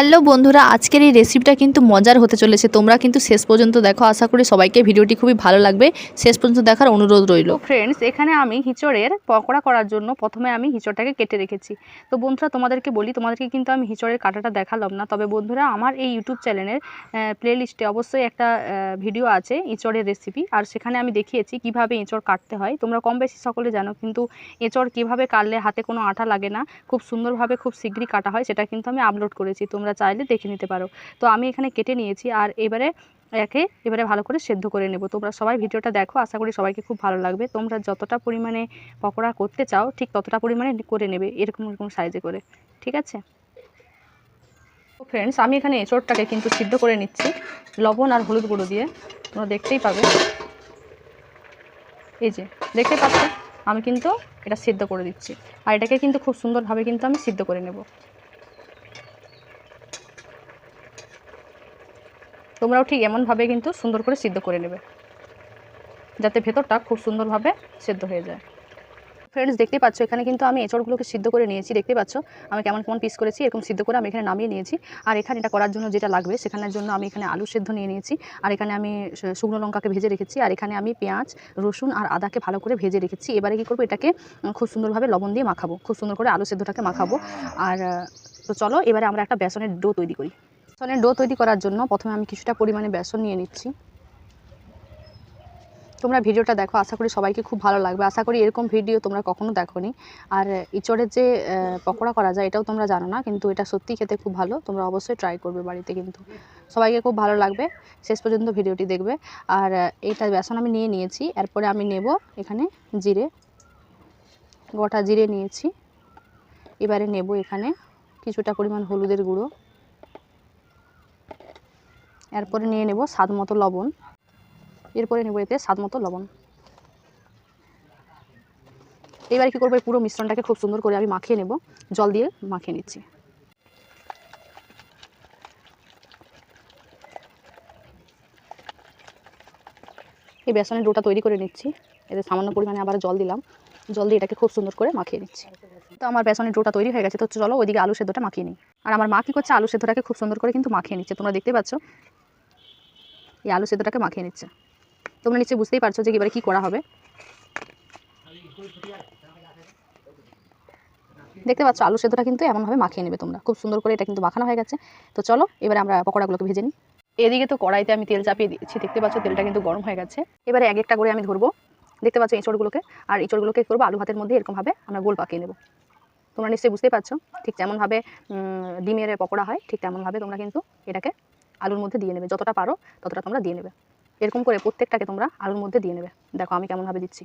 Hello বন্ধুরা, আজকের এই রেসিপিটা কিন্তু মজার হতে চলেছে। তোমরা কিন্তু শেষ পর্যন্ত দেখো। আশা করি সবাইকে ভিডিওটি খুবই ভালো লাগবে। শেষ পর্যন্ত দেখার অনুরোধ রইল। ফ্রেন্ডস এখানে আমি হিঁচড়ের পকোড়া করার জন্য প্রথমে আমি হিঁচড়টাকে কেটে রেখেছি। তো বন্ধুরা, তোমাদেরকে বলি, তোমাদেরকে কিন্তু আমি হিঁচড়ের কাটাটা দেখালাম না। তবে বন্ধুরা, আমার এই ইউটিউব চ্যানেলের প্লেলিস্টে অবশ্যই একটা ভিডিও আছে এঁচড়ের রেসিপি আর সেখানে আমি দেখিয়েছি কীভাবে এঁচড় কাটতে হয়। তোমরা কম বেশি সকলে জানো, কিন্তু এঁচড় কীভাবে কাটলে হাতে কোনো আঠা লাগে না, খুব সুন্দরভাবে খুব শীঘ্রই কাটা হয়, সেটা কিন্তু আমি আপলোড করেছি। তোমরা চাইলে দেখে নিতে পারো। তো আমি এখানে কেটে নিয়েছি আর এবারে একে এবারে ভালো করে সেদ্ধ করে নেব। তোমরা সবাই ভিডিওটা দেখো, আশা করি সবাইকে খুব ভালো লাগবে। তোমরা যতটা পরিমাণে পকোড়া করতে চাও, ঠিক ততটা পরিমাণে করে নেবে এরকম এরকম সাইজে করে। ঠিক আছে? তো ফ্রেন্ডস আমি এখানে এঁচড়টাকে কিন্তু সিদ্ধ করে নিচ্ছি, লবণ আর হলুদ গুঁড়ো দিয়ে। তোমরা দেখতেই পাবে। এই যে, দেখতে পাচ্ছ? আমি কিন্তু এটা সিদ্ধ করে দিচ্ছি। আর এটাকে কিন্তু খুব সুন্দরভাবে কিন্তু আমি সিদ্ধ করে নেব। তোমরাও ঠিক এমনভাবে কিন্তু সুন্দর করে সিদ্ধ করে নেবে, যাতে ভেতরটা খুব সুন্দরভাবে সেদ্ধ হয়ে যায়। ফ্রেন্ডস দেখতে পাচ্ছ, এখানে কিন্তু আমি এঁচড়গুলোকে সিদ্ধ করে নিয়েছি দেখতে পাচ্ছ, আমি কেমন কেমন পিস করেছি, এরকম সিদ্ধ করে আমি এখানে নামিয়ে নিয়েছি। আর এখানে এটা করার জন্য যেটা লাগবে, সেখানের জন্য আমি এখানে আলু সেদ্ধ নিয়ে নিয়েছি, আর এখানে আমি শুকনো লঙ্কাকে ভেজে রেখেছি, আর এখানে আমি পেঁয়াজ, রসুন আর আদাকে ভালো করে ভেজে রেখেছি। এবারে কী করব, এটাকে খুব সুন্দরভাবে লবণ দিয়ে মাখাবো, খুব সুন্দর করে আলু সেদ্ধটাকে মাখাবো। আর, তো চলো, এবারে আমরা একটা বেসনের ডো তৈরি করি। বেসনের ডো তৈরি করার জন্য প্রথমে আমি কিছুটা পরিমাণে বেসন নিয়ে নিচ্ছি। তোমরা ভিডিওটা দেখো, আশা করি সবাইকে খুব ভালো লাগবে। আশা করি এরকম ভিডিও তোমরা কখনো দেখোনি। আর ইচড়ের যে পকোড়া করা যায়, এটাও তোমরা জানো না, কিন্তু এটা সত্যি খেতে খুব ভালো। তোমরা অবশ্যই ট্রাই করবে বাড়িতে কিন্তু। সবাইকে খুব ভালো লাগবে। শেষ পর্যন্ত ভিডিওটি দেখবে। আর এইটা বেসন আমি নিয়ে নিয়েছি। এরপরে আমি নেব এখানে জিরে। গোটা জিরে নিয়েছি। এবারে নেব এখানে কিছুটা পরিমাণ হলুদের গুঁড়ো। এরপরে নিয়ে নেব স্বাদ মতো লবণ। এরপরে নেব এতে স্বাদ মতো লবণ। এবারে কী করব পুরো মিশ্রণটাকে খুব সুন্দর করে আমি মাখিয়ে নেব। জল দিয়ে মাখিয়ে নিচ্ছি। এই বেসনের ডোটা তৈরি করে নিচ্ছি। এতে সামান্য পরিমাণে আবার জল দিলাম। জল দিয়ে এটাকে খুব সুন্দর করে মাখিয়ে নিচ্ছি। তো আমার বেসনের ডোটা তৈরি হয়ে গেছে। তো চলো ওইদিকে আলু সেদ্ধটা মাখিয়ে নিই। আর আমার মা কী করছে, আলু সেদ্ধটাকে খুব সুন্দর করে কিন্তু মাখিয়ে নিচ্ছে। তোমরা দেখতে পাচ্ছ এই আলু সেদ্ধটাকে মাখিয়ে নিচ্ছে। তোমরা নিশ্চয়ই বুঝতেই পারছ যে এবারে কী করা হবে। দেখতে পাচ্ছ, আলু সেদ্ধটা কিন্তু এমনভাবে মাখিয়ে নেবে তোমরা। খুব সুন্দর করে এটা কিন্তু মাখানো হয়ে গেছে। তো চলো, এবারে আমরা পকোড়াগুলোকে ভেজে নিই। এদিকে তো কড়াইতে আমি তেল চাপিয়ে দিচ্ছি দেখতে পাচ্ছ, তেলটা কিন্তু গরম হয়ে গেছে। এবারে এক একটা করে আমি ধরবো। দেখতে পাচ্ছ, এঁচড়গুলোকে। আর এঁচড়গুলোকে করব আলু ভাতের মধ্যে, এরকমভাবে আমরা গোল পাকিয়ে নেব। তোমরা নিশ্চয়ই বুঝতেই পারছ, ঠিক যেমনভাবে ডিমের পকোড়া হয়, ঠিক তেমনভাবে তোমরা কিন্তু এটাকে আলুর মধ্যে দিয়ে নেবে। যতটা পারো ততটা তোমরা দিয়ে নেবে। এরকম করে প্রত্যেকটাকে তোমরা আলুর মধ্যে দিয়ে নেবে। দেখো আমি কেমনভাবে দিচ্ছি।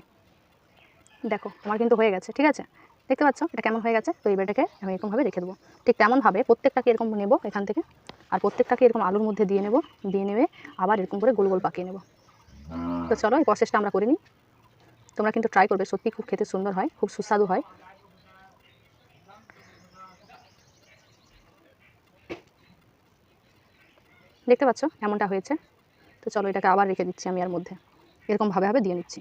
দেখো, আমার কিন্তু হয়ে গেছে, ঠিক আছে? দেখতে পাচ্ছ? এটা কেমন হয়ে গেছে? তো এবার এটাকে আমি এরকমভাবে রেখে দেবো। ঠিক তেমনভাবে প্রত্যেকটাকে এরকম নেব এখান থেকে। আর প্রত্যেকটাকে এরকম আলুর মধ্যে দিয়ে নেব। দিয়ে নেবে, আবার এরকম করে গোল গোল পাকিয়ে নেব। তো চলো, এই প্রসেসটা আমরা করে নিই। তোমরা কিন্তু ট্রাই করবে সত্যি খুব খেতে সুন্দর হয়, খুব সুস্বাদু হয়। দেখতে পাচ্ছ এমনটা হয়েছে। তো চলো এটাকে আবার রেখে দিচ্ছি আমি এর মধ্যে। এরকম ভাবে দিয়ে নিচ্ছি।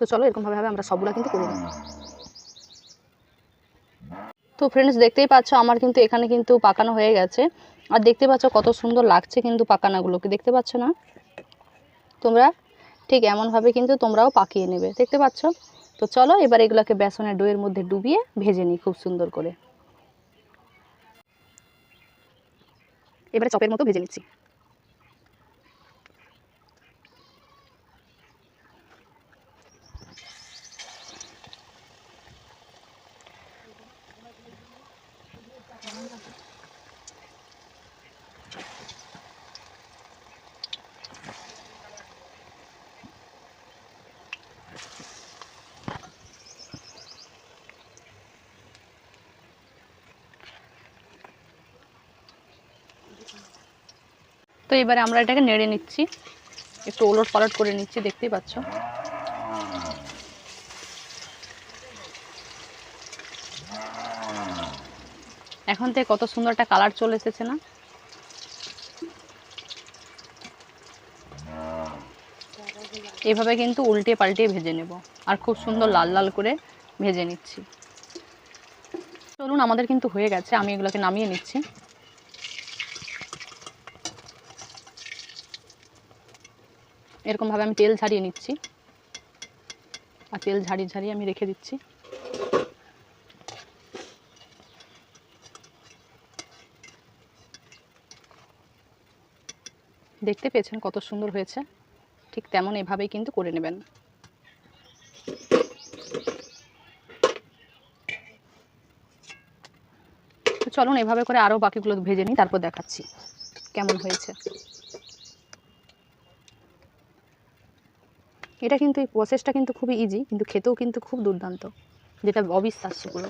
তো চলো এরকম ভাবে ভাবে আমরা সবগুলা কিন্তু করে নিই। তো ফ্রেন্ডস দেখতেই পাচ্ছ আমার কিন্তু এখানে কিন্তু পাকানো হয়ে গেছে। আর দেখতে পাচ্ছ কত সুন্দর লাগছে কিন্তু পাকানাগুলোকে। দেখতে পাচ্ছ না? তোমরা ঠিক এমনভাবে কিন্তু তোমরাও পাকিয়ে নেবে, দেখতে পাচ্ছ? তো চলো এবার এগুলোকে বেসনের ডোয়ের মধ্যে ডুবিয়ে ভেজে নিই খুব সুন্দর করে। এবারে চপের মতো ভেজে নিচ্ছি। তো এবারে আমরা এটাকে নেড়ে নিচ্ছি। একটু ওলট পালট করে নিচ্ছি, দেখতেই পাচ্ছ। এখন থেকে কত সুন্দর একটা কালার চলে এসেছে না? এভাবে কিন্তু উল্টে পাল্টিয়ে ভেজে নেব। আর খুব সুন্দর লাল লাল করে ভেজে নিচ্ছি। চলুন, আমাদের কিন্তু হয়ে গেছে। আমি এগুলোকে নামিয়ে নিচ্ছি। এরকমভাবে আমি তেল ঝারিয়ে নিচ্ছি। আর তেল ঝাড়িয়ে ঝাড়িয়ে আমি রেখে দিচ্ছি। দেখতে পেয়েছেন কত সুন্দর হয়েছে? ঠিক তেমন এভাবেই কিন্তু করে নেবেন। চলুন এভাবে করে আরও বাকিগুলো ভেজে নিই, তারপর দেখাচ্ছি কেমন হয়েছে। এটা কিন্তু এই প্রসেসটা কিন্তু খুবই ইজি কিন্তু খেতেও কিন্তু খুব দুর্দান্ত, যেটা অবিশ্বাস্য পুরো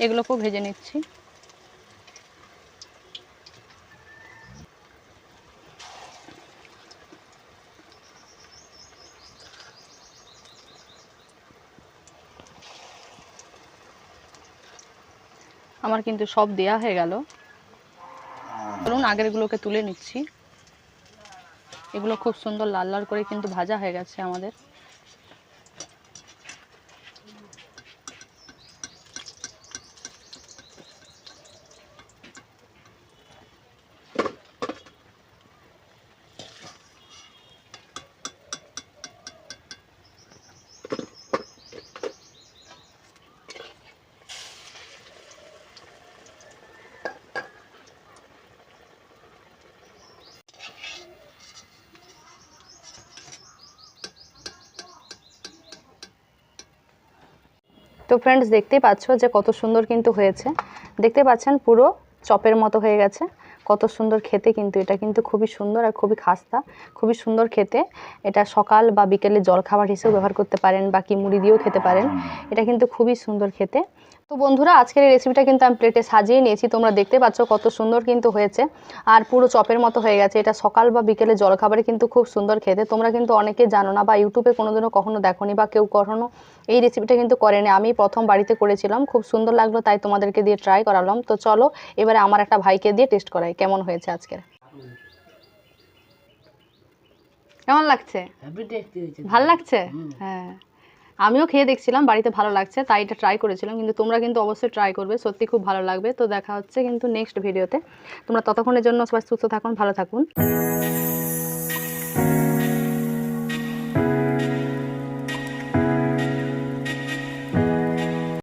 এগুলোকেও ভেজে নিচ্ছি। আমার কিন্তু সব দেয়া হয়ে গেল। ধরুন আগেরগুলোকে তুলে নিচ্ছি। এগুলো খুব সুন্দর লাল লাল করে কিন্তু ভাজা হয়ে গেছে আমাদের। তো ফ্রেন্ডস দেখতেই পাচ্ছ যে কত সুন্দর কিন্তু হয়েছে। দেখতে পাচ্ছেন পুরো চপের মতো হয়ে গেছে। কত সুন্দর খেতে কিন্তু এটা কিন্তু খুবই সুন্দর আর খুবই খাস্তা। খুবই সুন্দর খেতে। এটা সকাল বা বিকেলে জলখাবার হিসেবে ব্যবহার করতে পারেন বা কি মুড়ি দিয়েও খেতে পারেন। এটা কিন্তু খুবই সুন্দর খেতে। তো বন্ধুরা আজকের এই রেসিপিটা কিন্তু আমি প্লেটে সাজিয়ে নিয়েছি। তোমরা দেখতে পাচ্ছ কত সুন্দর কিন্তু হয়েছে। আর পুরো চপের মতো হয়ে গেছে। এটা সকাল বা বিকেলে জলখাবারে কিন্তু খুব সুন্দর খেতে। তোমরা কিন্তু অনেকে জানো না বা ইউটিউবে কোনোদিনও কখনো দেখোনি বা কেউ কখনো এই রেসিপিটা কিন্তু করেনি আমি প্রথম বাড়িতে করেছিলাম। খুব সুন্দর লাগল তাই তোমাদেরকে দিয়ে ট্রাই করালাম। তো চলো এবারে আমার একটা ভাইকে দিয়ে টেস্ট করাই। কেমন হয়েছে আজকে কেমন লাগছে? ভালো লাগছে? হ্যাঁ। আমিও খেয়ে দেখছিলাম বাড়িতে ভালো লাগছে তাই এটা ট্রাই করেছিলাম কিন্তু তোমরা কিন্তু অবশ্যই ট্রাই করবে সত্যি খুব ভালো লাগবে। তো দেখা হচ্ছে কিন্তু নেক্সট ভিডিওতে তোমরা ততক্ষণের জন্য সবাই সুস্থ থাকুন ভালো থাকুন।